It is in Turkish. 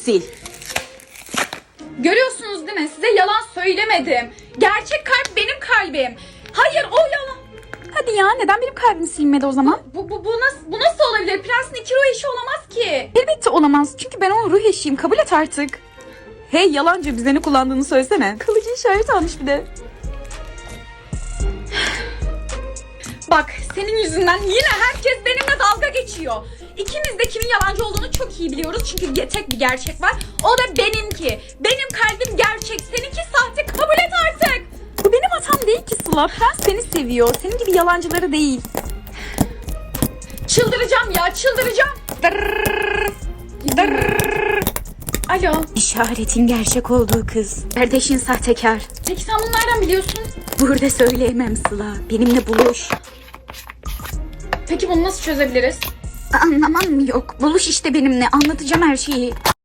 Sil. Görüyorsunuz değil mi? Size yalan söylemedim. Gerçek kalp benim kalbim. Hayır o yalan. Hadi ya neden benim kalbim silmedi o zaman? Bu, bu, bu, nasıl, bu nasıl olabilir? Prensin iki ruh eşi olamaz ki. Elbette olamaz çünkü ben onun ruh eşiyim kabul et artık. Hey yalancı bize ne kullandığını söylesene. Kalıcı işaret almış bir de. Bak senin yüzünden yine herkes benimle dalga geçiyor. İkimiz de kimin yalancı olduğunu çok iyi biliyoruz. Çünkü ge- tek bir gerçek var. O da benimki. Benim kalbim gerçek. Seninki sahte. Kabul et artık. Bu benim hatam değil ki Sıla. Prens seni seviyor. Senin gibi yalancıları değil. Çıldıracağım ya çıldıracağım. Dırrrr. Dırrrr. Alo. İşaretin gerçek olduğu kız. Kardeşin sahtekar. Peki sen bunu nereden biliyorsun? Burada söyleyemem Sıla. Benimle buluş. Peki bunu nasıl çözebiliriz? Anlamam mı yok? Buluş işte benimle. Anlatacağım her şeyi.